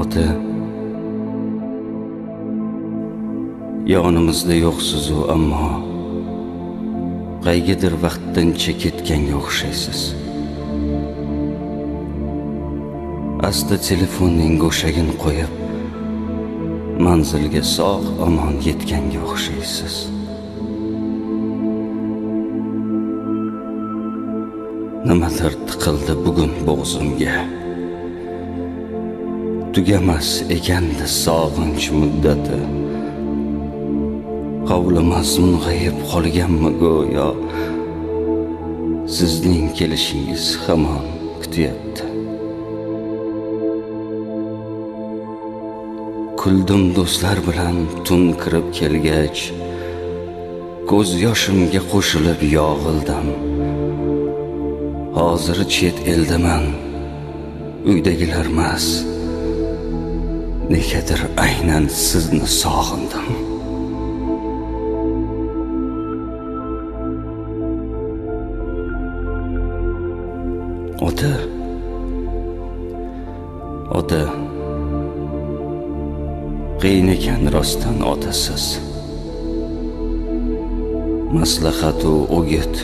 ota yonimizda yo'qsizu ammo qaygadir vaqtdancha ketganga o'xshaysiz. Asta telefonning go'shagini qo'yib manzilga sog' omon yetganga o'xshaysiz. Nimadir tiqildi bugun bo'g'zimga? Tugamas ekandi sog'inch muddati. Hovlimas mung'ayib qolganmi go'yo? Sizning kelishingiz hamon kutyapti. Kuldim do'stlar bilan tun kirib kelgach ko'z yoshimga qo'shilib yog'ildim. Hozir chet eldaman. Uydagilarmas negadir aynan sizni sog'indim. Ota. Ota. Qiyin ekan rostdan otasiz. Maslahatu o'git.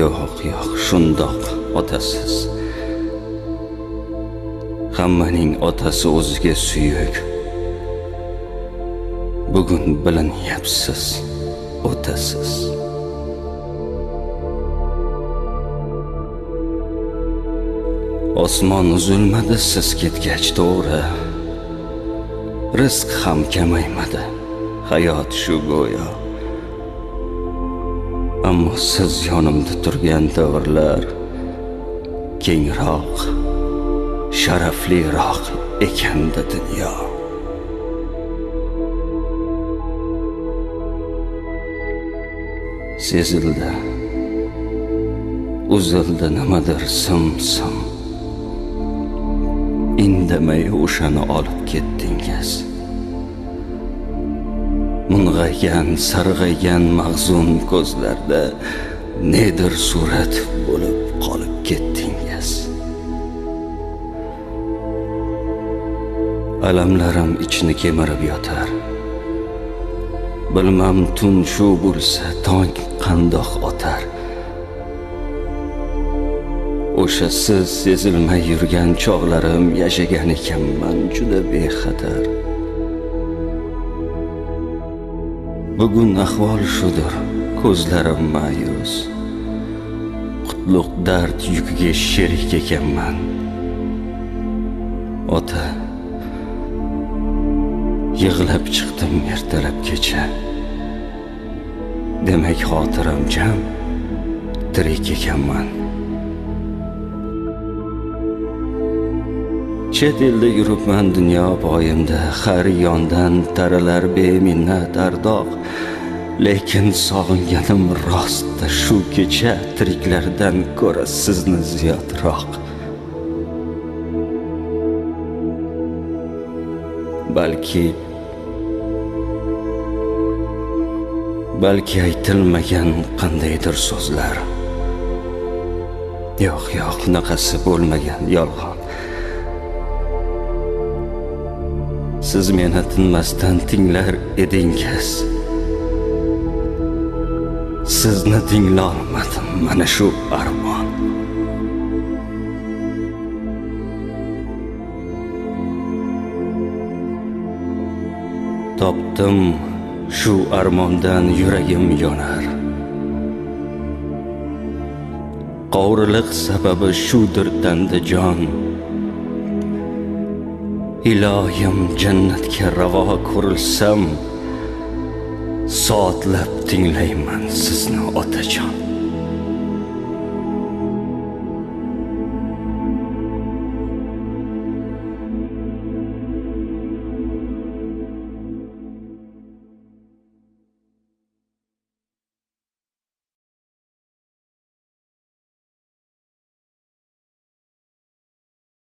Yo'q yo'q shundoq otasiz. Hammaning otasi o'ziga suyuk. Bugun bilinyapsiz otasiz. Osmon uzilmadi siz ketgach to'g'ri. Rizq ham kamaymadi hayot shu go'yo. Ammo siz yonimda turgan davrlar kengroq. Sharafliroq ekanda dunyo. Sezildi. Uzildi nimadir sim sim indamay o'shani olib ketdingiz. Mung'aygan sarg'aygan mag'zun ko'zlarda nedir surat bo'lib qolib ketding. Alamlarim ichni kemirib yotar. Bilmam tun shu bo'lsa tong qandoq otar. O'sha siz sezilmay yurgan chog'larim yashagan ekanman juda bexatar. Bugun ahvol shudir ko'zlarim ma'yus. Qutlug' dard yukiga sherik ekanman. Ota yig'lab chiqdim ertalab kecha. Demak xotiram jam tirik ekanman. Chet elda yuribman dunyo poyimda har yondan taralar beminnat ardoq. Lekin sog'inganim rostda shu kecha tiriklardan ko'ra sizni ziyodroq. Balki balki aytilmagan qandaydir so'zlar. Yo'q yo'q unaqasi bo'lmagan yolg'on. Siz meni tinmasdan tinglar edingiz sizni tinglolmadim mana shu armon. Topdim shu armondan yuragim yonar. Qovriliq sababi shudir jon. Ilohim jannatga ravo ko'rilsam soatlab tinglayman sizni otajon.